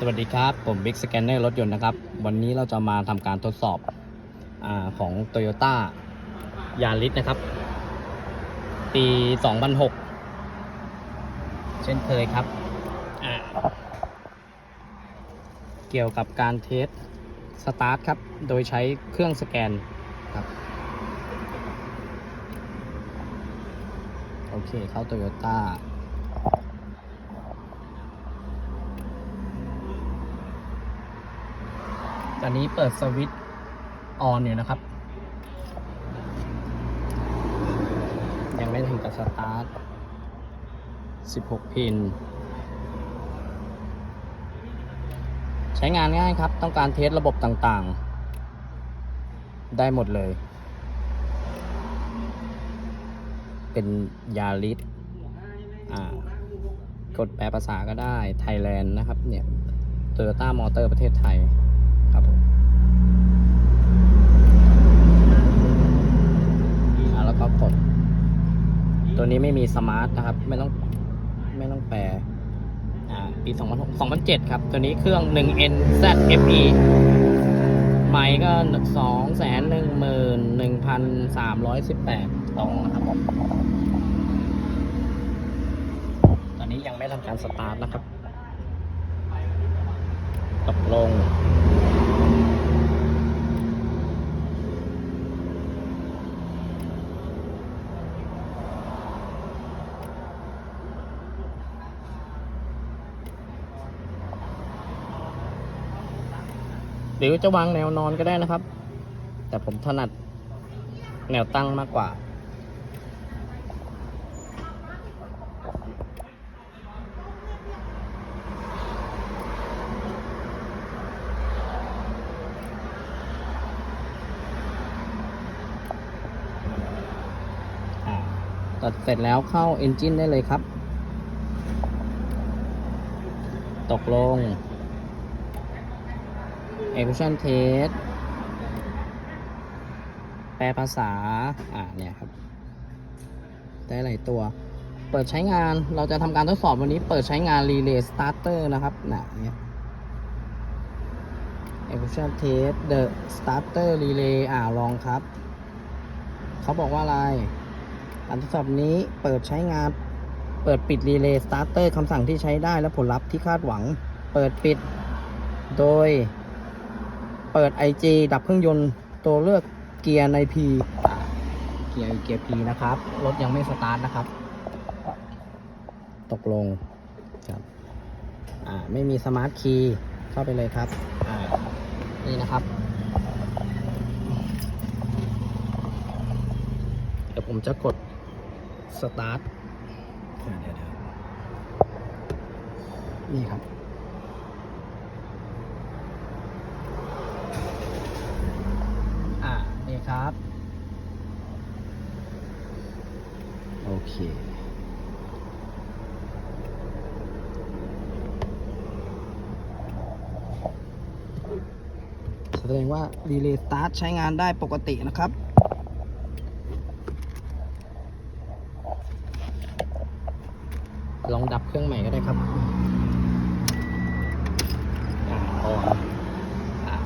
สวัสดีครับ ผมบิ๊กสแกนเนอร์รถยนต์นะครับ วันนี้เราจะมาทำการทดสอบอของ Toyota ยาริสนะครับ ปี 2006 เช่นเคยครับ เกี่ยวกับการเทสสตาร์ทครับ โดยใช้เครื่องสแกนครับ โอเค เข้า Toyota ตอนนี้เปิดสวิตช์ออนอยู่นะครับ ยังไม่ถึงกับสตาร์ท 16 พิน ใช้งานง่ายครับ ต้องการเทสระบบต่างๆ ได้หมดเลย เป็นยาลิสกดแปลภาษาก็ได้ ไทยแลนด์นะครับเนี่ย Toyota Motor ประเทศไทย ครับผมแล้วก็กด ตัวนี้ไม่มีสมาร์ทนะครับ ไม่ต้องไม่ต้องแปลอ่าปี2006 2007 ครับ ตัวนี้เครื่อง 1N ZFE ไมค์ก็ 2 1 1 318ตรงนะครับผมตอนนี้ยังไม่ทำการสตาร์ทนะครับ ตกลง หรือจะวางแนวนอนก็ได้นะครับ แต่ผมถนัดแนวตั้งมากกว่า ตัดเสร็จแล้วเข้า Engine ได้เลยครับ ตกลง Equation Test แปลภาษา อ่า เนี่ยครับ ได้หลายตัว เปิดใช้งาน เราจะทำการทดสอบวันนี้ เปิดใช้งาน Relay Starter นะครับนะเนี่ย Equation Test The Starter Relay อ่า ลองครับ เขาบอกว่าอะไร การทดสอบนี้เปิดใช้งาน เปิดปิด Relay Starter คำสั่งที่ใช้ได้และผลลัพธ์ที่คาดหวัง เปิดปิด โดย ปิด IG ดับเครื่องยนต์ตัวเลือกเกียร์ใน P เกียร์เกียร์ P นะครับ รถยังไม่สตาร์ทนะครับ ตกลงครับอ่าไม่มีสมาร์ทคีย์เข้าไปเลยครับอ่านี่นะครับเดี๋ยวผมจะกดสตาร์ทนี่ครับ อ่า นี่ครับ โอ เค แสดงว่า Relay Start ใช้งานได้ปกตินะครับลองดับเครื่องใหม่ก็ได้ครับอ่าออนอ่า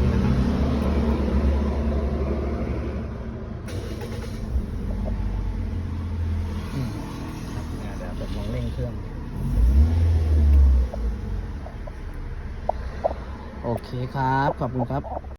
นี่นะครับอืมครับเดี๋ยวเดี๋ยวผมลองเร่ง เครื่อง โอเคครับ ขอบคุณครับ